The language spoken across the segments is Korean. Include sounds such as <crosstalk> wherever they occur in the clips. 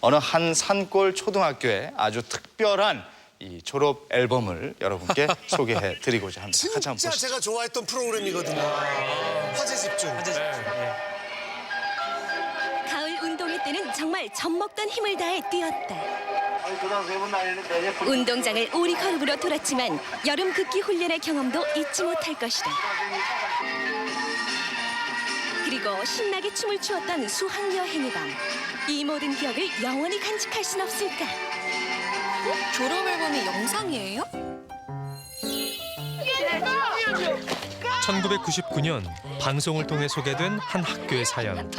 어느 한 산골 초등학교의 아주 특별한 이 졸업 앨범을 여러분께 <laughs> 소개해 드리고자 합니다. 같이 한번 진짜 보시죠. 제가 좋아했던 프로그램이거든요. 화제 집중. 가을 운동회 때는 정말 젖먹던 힘을 다해 뛰었다. 운동장을 오리 걸음으로 돌았지만 여름 극기 훈련의 경험도 잊지 못할 것이다. 그리고 신나게 춤을 추었던 수학 여 행의 밤. 이 모든 기억을 영원히 간직할 순 없을까? 졸업 앨범이 영상이에요? 1999년 방송을 통해 소개된 한 학교의 사연.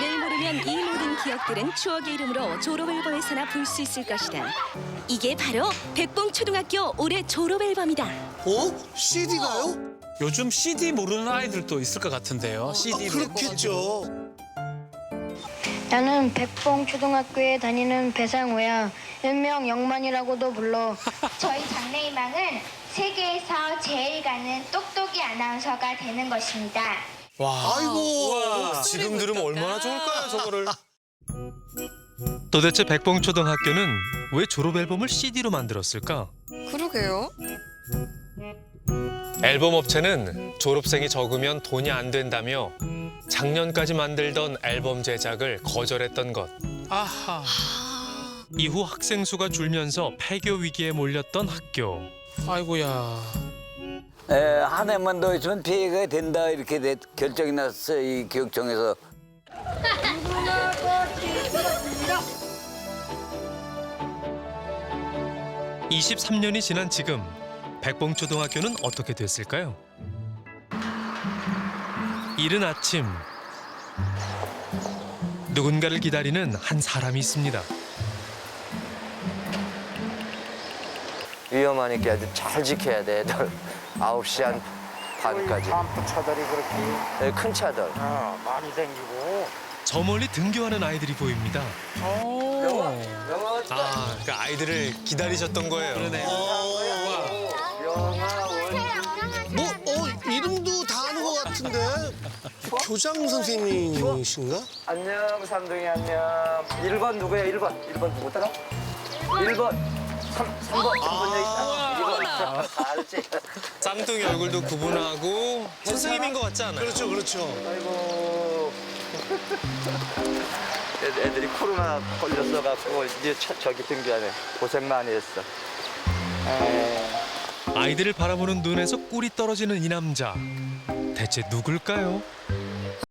내일 모르면 이 모든 기억들은 추억의 이름으로 졸업 앨범에서나 볼 수 있을 것이다. 이게 바로 백봉 초등학교 올해 졸업 앨범이다. 어? CD가요? 요즘 CD 모르는 아이들도 있을 것 같은데요. 아, CD 그렇겠죠. 나는 백봉 초등학교에 다니는 배상우야. 일명 영만이라고도 불러. <laughs> 저희 장래희망은 세계에서 제일 가는 똑똑이 아나운서가 되는 것입니다. 아이고. 지금 들으면 얼마나 좋을까요, 저거를. <laughs> 도대체 백봉 초등학교는 왜 졸업 앨범을 CD로 만들었을까? 그러게요. 앨범 업체는 졸업생이 적으면 돈이 안 된다며 작년까지 만들던 앨범 제작을 거절했던 것. 아하. 이후 학생 수가 줄면서 폐교 위기에 몰렸던 학교. 아이고야. 에, 한 해만 더 있으면 피해가 된다 이렇게 돼- 결정이 났어 이 교육청에서 23년이 지난 지금 백봉초등학교는 어떻게 됐을까요? 이른 아침 누군가를 기다리는 한 사람이 있습니다. 위험하니까 아주 잘 지켜야 돼, 애들. 9시 한 반까지. 샴푸 차들이 그렇게 네, 큰 차들. 어, 많이 생기고 저 멀리 등교하는 아이들이 보입니다. 오. 아, 그 아이들을 기다리셨던 거예요. 그러네. 뭐, 교장 선생님이신가? 안녕, 삼둥이 안녕. 1번 누구야, 1번? 1번 누구더라? 1번. 3, 3번, 3번 여기 있다. 1번. 다 알지? 쌍둥이 얼굴도 구분하고 선생님인 것 같지 않아요? 그렇죠, 그렇죠. 아이고. 애- 애들이 코로나 걸렸어갖고 이제 저- 저기 등교하네. 고생 많이 했어. 아이들을 바라보는 눈에서 꿀이 떨어지는 이 남자. 대체 누굴까요?